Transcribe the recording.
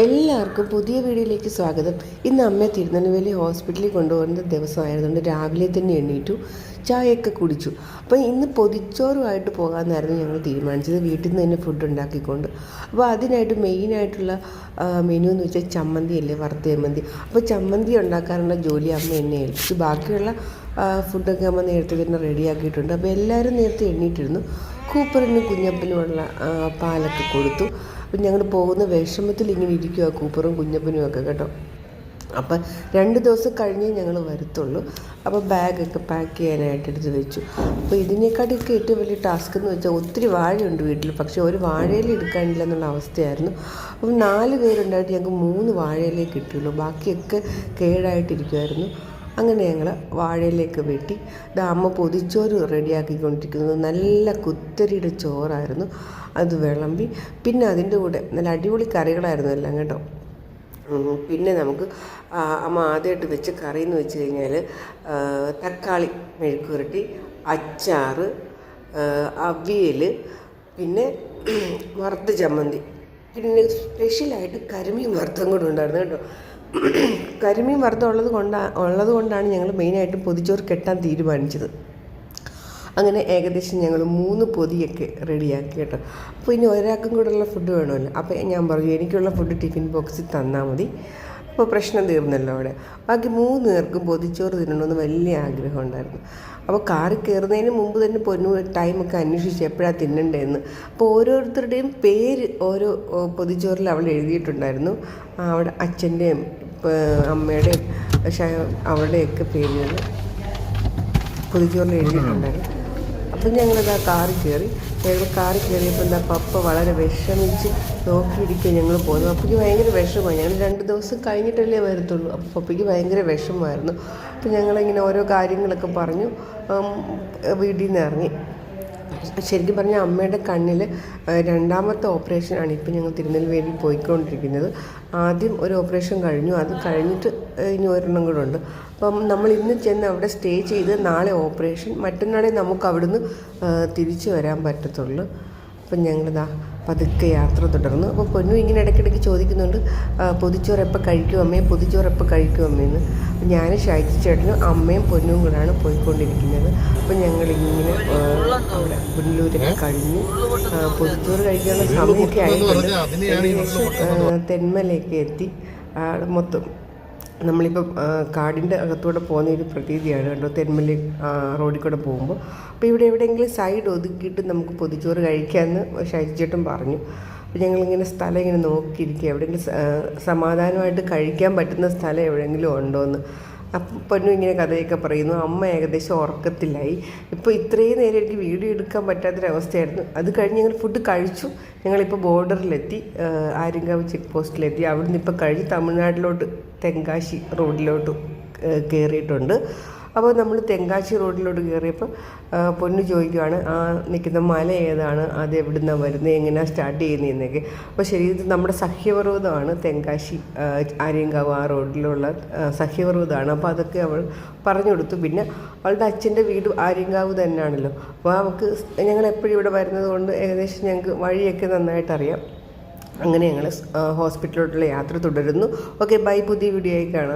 എല്ലാവർക്കും പുതിയ വീഡിയോയിലേക്ക് സ്വാഗതം. ഇന്ന് അമ്മയെ തിരുനെൽവേലി ഹോസ്പിറ്റലിൽ കൊണ്ടുപോകുന്ന ദിവസമായതുകൊണ്ട് രാവിലെ തന്നെ എണ്ണീറ്റു ചായയൊക്കെ കുടിച്ചു. അപ്പോൾ ഇന്ന് പൊതിച്ചോറുമായിട്ട് പോകാമെന്നായിരുന്നു ഞങ്ങൾ തീരുമാനിച്ചത്. വീട്ടിൽ നിന്ന് തന്നെ ഫുഡ് ഉണ്ടാക്കിക്കൊണ്ട്. അപ്പോൾ അതിനായിട്ട് മെയിനായിട്ടുള്ള മെനു എന്ന് വെച്ചാൽ ചമ്മന്തി അല്ലേ വറുത്ത ചമ്മന്തി. അപ്പോൾ ചമ്മന്തി ഉണ്ടാക്കാനുള്ള ജോലി അമ്മ എന്നെ ഏൽപ്പിച്ചു. ബാക്കിയുള്ള ഫുഡൊക്കെ അമ്മ നേരത്തെ തന്നെ റെഡിയാക്കിയിട്ടുണ്ട്. അപ്പോൾ എല്ലാവരും നേരത്തെ എണ്ണീട്ടിരുന്നു കൂപ്പറിനും കുഞ്ഞപ്പനുമുള്ള പാലൊക്കെ കൊടുത്തു. അപ്പം ഞങ്ങൾ പോകുന്ന വിഷമത്തിൽ ഇങ്ങനെ ഇരിക്കുക കൂപ്പറും കുഞ്ഞപ്പനും ഒക്കെ കേട്ടോ. അപ്പം രണ്ട് ദിവസം കഴിഞ്ഞേ ഞങ്ങൾ വരത്തുള്ളൂ. അപ്പോൾ ബാഗൊക്കെ പാക്ക് ചെയ്യാനായിട്ട് എടുത്ത് വെച്ചു. അപ്പോൾ ഇതിനേക്കാട്ടിയൊക്കെ ഏറ്റവും വലിയ ടാസ്ക് എന്ന് വെച്ചാൽ ഒത്തിരി വാഴയുണ്ട് വീട്ടിൽ. പക്ഷേ ഒരു വാഴയില എടുക്കാനില്ല എന്നുള്ള അവസ്ഥയായിരുന്നു. അപ്പം നാല് പേരുണ്ടായിട്ട് ഞങ്ങൾക്ക് മൂന്ന് വാഴയിലേ കിട്ടിയുള്ളൂ. ബാക്കിയൊക്കെ കേടായിട്ടിരിക്കുമായിരുന്നു അങ്ങനെ ഞങ്ങൾ വാഴയിലേക്ക് വെട്ടി. അമ്മ പൊതിച്ചോറ് റെഡിയാക്കിക്കൊണ്ടിരിക്കുന്നത് നല്ല കുത്തരിയുടെ ചോറായിരുന്നു. അത് വിളമ്പി. പിന്നെ അതിന്റെ കൂടെ നല്ല അടിപൊളി കറികളായിരുന്നു എല്ലാം കേട്ടോ. പിന്നെ നമുക്ക് അമ്മ ആദ്യമായിട്ട് വെച്ച കറി എന്ന് വെച്ച് കഴിഞ്ഞാൽ തക്കാളി മെഴുക്കുരട്ടി അച്ചാറ് അവിയൽ പിന്നെ വറുത്ത ചമ്മന്തി. പിന്നെ സ്പെഷ്യലായിട്ട് കരിമീൻ വറുത്തം കൂടെ ഉണ്ടായിരുന്നു കേട്ടോ. കരിമീൻ വറുത്തം ഉള്ളത് കൊണ്ടാണ് ഉള്ളത് കൊണ്ടാണ് ഞങ്ങൾ മെയിനായിട്ടും പൊതിച്ചോറ് കെട്ടാൻ തീരുമാനിച്ചത്. അങ്ങനെ ഏകദേശം ഞങ്ങൾ മൂന്ന് പൊതിയൊക്കെ റെഡിയാക്കി കേട്ടോ. അപ്പോൾ ഇനി ഒരാൾക്കും കൂടെ ഉള്ള ഫുഡ് വേണമല്ലോ. അപ്പോൾ ഞാൻ പറഞ്ഞു എനിക്കുള്ള ഫുഡ് ടിഫിൻ ബോക്സിൽ തന്നാൽ മതി. അപ്പോൾ പ്രശ്നം തീർന്നല്ലോ അവിടെ. ബാക്കി മൂന്ന് പേർക്കും പൊതിച്ചോറ് തിന്നണമെന്ന് വലിയ ആഗ്രഹം ഉണ്ടായിരുന്നു. അപ്പോൾ കാറിൽ കയറുന്നതിന് മുമ്പ് തന്നെ പൊന്നു ടൈമൊക്കെ അന്വേഷിച്ച് എപ്പോഴാണ് തിന്നണ്ടേന്ന്. അപ്പോൾ ഓരോരുത്തരുടെയും പേര് ഓരോ പൊതിച്ചോറിൽ അവൾ എഴുതിയിട്ടുണ്ടായിരുന്നു. അവിടെ അച്ഛന്റെയും അമ്മയുടെയും പക്ഷേ അവരുടെയൊക്കെ പേരുകൾ പുതുച്ചോറിൽ എഴുതിയിട്ടുണ്ടായിരുന്നു. അപ്പം ഞങ്ങളത് കാറിൽ കയറി ഞങ്ങൾ കാറിൽ കയറിയപ്പോൾ എന്താ പപ്പ വളരെ വിഷമിച്ച് നോക്കിയിരിക്കുക ഞങ്ങൾ പോന്നു പപ്പയ്ക്ക് ഭയങ്കര വിഷമമായി. ഞങ്ങൾ രണ്ട് ദിവസം കഴിഞ്ഞിട്ടല്ലേ വരത്തുള്ളൂ. അപ്പോൾ പപ്പയ്ക്ക് ഭയങ്കര വിഷമമായിരുന്നു. അപ്പം ഞങ്ങളിങ്ങനെ ഓരോ കാര്യങ്ങളൊക്കെ പറഞ്ഞു വീട്ടിൽ നിന്ന് ഇറങ്ങി. ശരിക്കും പറഞ്ഞാൽ അമ്മയുടെ കണ്ണിൽ രണ്ടാമത്തെ ഓപ്പറേഷനാണ് ഇപ്പം ഞങ്ങൾ തിരുനെൽവേലി പോയിക്കൊണ്ടിരിക്കുന്നത്. ആദ്യം ഒരു ഓപ്പറേഷൻ കഴിഞ്ഞു. അത് കഴിഞ്ഞിട്ട് ഇനി ഒരെണ്ണം കൂടെ ഉണ്ട്. അപ്പം നമ്മൾ ഇന്ന് ചെന്ന് അവിടെ സ്റ്റേ ചെയ്ത് നാളെ ഓപ്പറേഷൻ. മറ്റന്നാളെ നമുക്ക് അവിടുന്ന് തിരിച്ചു വരാൻ പറ്റത്തുള്ളൂ. അപ്പം ഞങ്ങളിതാ പതുക്കെ യാത്ര തുടർന്നു. അപ്പോൾ പൊന്നു ഇങ്ങനെ ഇടയ്ക്കിടയ്ക്ക് ചോദിക്കുന്നുണ്ട് പൊതിച്ചോറ് എപ്പോൾ കഴിക്കും അമ്മയെ പൊതിച്ചോറ് എപ്പോൾ കഴിക്കും അമ്മയെന്ന് അപ്പോൾ ഞാൻ ഷാജി ചേട്ടനും അമ്മയും പൊന്നും കൂടാണ് പോയിക്കൊണ്ടിരിക്കുന്നത്. അപ്പോൾ ഞങ്ങളിങ്ങനെ ഇങ്ങനെ അവിടെ പുനലൂരൊക്കെ കഴിഞ്ഞു പൊതിച്ചോറ് കഴിക്കാനുള്ള സമയമൊക്കെ ആയിട്ടുണ്ട്. തെന്മലയൊക്കെ എത്തി. മൊത്തം നമ്മളിപ്പോൾ കാടിന്റെ അകത്തൂടെ പോകുന്ന ഒരു പ്രതീതിയാണ്. കേട്ടോ തെന്മല റോഡിൽ കൂടെ പോകുമ്പോൾ. അപ്പോൾ ഇവിടെ എവിടെയെങ്കിലും സൈഡ് ഒതുക്കിയിട്ട് നമുക്ക് പൊതിച്ചോറ് കഴിക്കാമെന്ന് ഷൈജേട്ടൻ പറഞ്ഞു. അപ്പോൾ ഞങ്ങളിങ്ങനെ സ്ഥലം ഇങ്ങനെ നോക്കിയിരിക്കുക. എവിടെയെങ്കിലും സമാധാനമായിട്ട് കഴിക്കാൻ പറ്റുന്ന സ്ഥലം എവിടെയെങ്കിലും ഉണ്ടോ എന്ന് അപ്പം പൊന്നു ഇങ്ങനെ കഥയൊക്കെ പറയുന്നു. അമ്മ ഏകദേശം ഉറക്കത്തിലായി. ഇപ്പോൾ ഇത്രയും നേരം എനിക്ക് വീഡിയോ എടുക്കാൻ പറ്റാത്തൊരവസ്ഥയായിരുന്നു. അത് കഴിഞ്ഞ് ഞങ്ങൾ ഫുഡ് കഴിച്ചു. ഞങ്ങളിപ്പോൾ ബോർഡറിലെത്തി. ആര്യങ്കാവ് ചെക്ക് പോസ്റ്റിലെത്തി. അവിടുന്ന് ഇപ്പോൾ കഴിഞ്ഞ് തമിഴ്നാട്ടിലോട്ട് തെങ്കാശി റോഡിലോട്ട് കയറിയിട്ടുണ്ട് അപ്പോൾ നമ്മൾ തെങ്കാശി റോഡിലോട്ട് കയറിയപ്പോൾ പൊന്ന് ചോദിക്കുവാണ് ആ നിൽക്കുന്ന മല ഏതാണ്? അത് എവിടുന്നാണ് വരുന്നത് എങ്ങനെയാണ് സ്റ്റാർട്ട് ചെയ്യുന്നതെന്നൊക്കെ അപ്പോൾ ശരി ഇത് നമ്മുടെ സഹ്യപർവതമാണ്. തെങ്കാശി ആര്യങ്കാവ് ആ റോഡിലുള്ള സഖ്യപർവതമാണ് അപ്പോൾ അതൊക്കെ അവൾ പറഞ്ഞു കൊടുത്തു. പിന്നെ അവളുടെ അച്ഛന്റെ വീട് ആര്യങ്കാവ് തന്നെയാണല്ലോ. അപ്പോൾ അവൾക്ക് ഞങ്ങൾ എപ്പോഴും ഇവിടെ വരുന്നത് കൊണ്ട് ഏകദേശം ഞങ്ങൾക്ക് വഴിയൊക്കെ നന്നായിട്ട് അറിയാം അങ്ങനെ ഞങ്ങൾ ഹോസ്പിറ്റലിലോട്ടുള്ള യാത്ര തുടരുന്നു. ഓക്കെ ബൈ പുതിയ വീഡിയോ ആയി കാണാം.